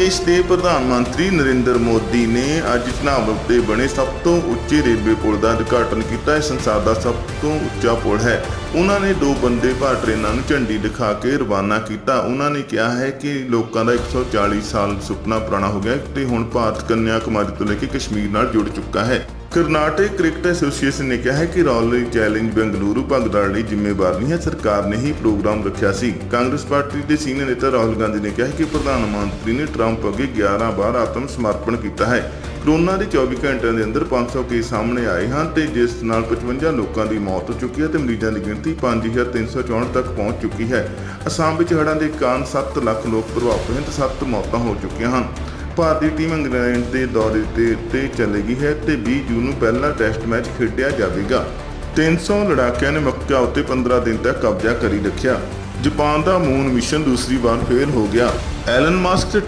ਦੇਸ਼ ਦੇ ਪ੍ਰਧਾਨ ਮੰਤਰੀ ਨਰਿੰਦਰ ਮੋਦੀ ਨੇ ਅੱਜ ਚਨਾਬ ਤੇ ਬਣੇ ਸਭ ਤੋਂ ਉੱਚੇ ਰੇਲਵੇ ਪੁਲ ਦਾ ਉਦਘਾਟਨ ਕੀਤਾ। ਇਹ ਸੰਸਾਰ ਦਾ ਸਭ ਤੋਂ ਉੱਚਾ ਪੁਲ ਹੈ। ਉਹਨਾਂ ਨੇ ਦੋ ਬੰਦੇ ਭਾਰਤ ਟ੍ਰੇਨਾਂ ਨੂੰ ਝੰਡੀ ਦਿਖਾ ਕੇ ਰਵਾਨਾ ਕੀਤਾ। ਉਹਨਾਂ ਨੇ ਕਿਹਾ ਹੈ ਕਿ ਲੋਕਾਂ ਦਾ 140 ਸਾਲ ਸੁਪਨਾ ਪੁਰਾਣਾ ਹੋ ਗਿਆ ਤੇ ਹੁਣ ਭਾਰਤ ਕੰਨਿਆ ਕੁਮਾਰੀ ਤੋਂ ਲੈ ਕੇ ਕਸ਼ਮੀਰ ਨਾਲ ਜੁੜ ਚੁੱਕਾ ਹੈ। ਕਰਨਾਟਕ ਕ੍ਰਿਕਟ ਐਸੋਸੀਏਸ਼ਨ ਨੇ ਕਿਹਾ ਹੈ ਕਿ ਰਾਇਲ ਚੈਲੰਜ ਬੈਂਗਲੁਰੂ ਭਗਦੜ ਲਈ ਜ਼ਿੰਮੇਵਾਰ ਨਹੀਂ ਹੈ। ਸਰਕਾਰ ਨੇ ਹੀ ਪ੍ਰੋਗਰਾਮ ਰੱਖਿਆ ਸੀ। ਕਾਂਗਰਸ ਪਾਰਟੀ ਦੇ ਸੀਨੀਅਰ ਨੇਤਾ ਰਾਹੁਲ ਗਾਂਧੀ ਨੇ ਕਿਹਾ ਕਿ ਪ੍ਰਧਾਨ ਮੰਤਰੀ ਨੇ ਟਰੰਪ ਅੱਗੇ 11 ਵਾਰ ਆਤਮ ਸਮਰਪਣ ਕੀਤਾ ਹੈ। ਕਰੋਨਾ ਦੇ 24 ਘੰਟਿਆਂ ਦੇ ਅੰਦਰ 500 ਕੇਸ ਸਾਹਮਣੇ ਆਏ ਹਨ ਤੇ ਜਿਸ ਨਾਲ 55 ਲੋਕਾਂ ਦੀ ਮੌਤ ਹੋ ਚੁੱਕੀ ਹੈ ਤੇ ਮਰੀਜ਼ਾਂ ਦੀ ਗਿਣਤੀ 5364 ਤੱਕ ਪਹੁੰਚ ਚੁੱਕੀ ਹੈ। ਅਸਾਮ ਵਿੱਚ ਹੜ੍ਹਾਂ ਦੇ ਕਾਰਨ 7 ਲੱਖ ਲੋਕ ਪ੍ਰਭਾਵਿਤ ਹੋਏ ਤੇ 7 ਮੌਤਾਂ ਹੋ ਚੁੱਕੀਆਂ ਹਨ। ਭਾਰਤੀ ਟੀਮ ਇੰਗਲੈਂਡ ਦੇ ਦੌਰੇ ਤੇ ਤੇ ਚਲੇਗੀ ਹੈ ਤੇ 20 ਜੂਨ ਨੂੰ ਪਹਿਲਾ ਟੈਸਟ ਮੈਚ ਖੇਡਿਆ ਜਾਵੇਗਾ। 300 ਲੜਾਕਿਆਂ ਨੇ ਮੱਕਾ ਉੱਤੇ 15 ਦਿਨ ਤੱਕ ਕਬਜ਼ਾ ਕਰੀ ਰੱਖਿਆ। ਜਾਪਾਨ ਦਾ ਮੂਨ ਮਿਸ਼ਨ ਦੂਸਰੀ ਵਾਰ ਫੇਲ ਹੋ ਗਿਆ। ਐਲਨ ਮਸਕ ਤੇ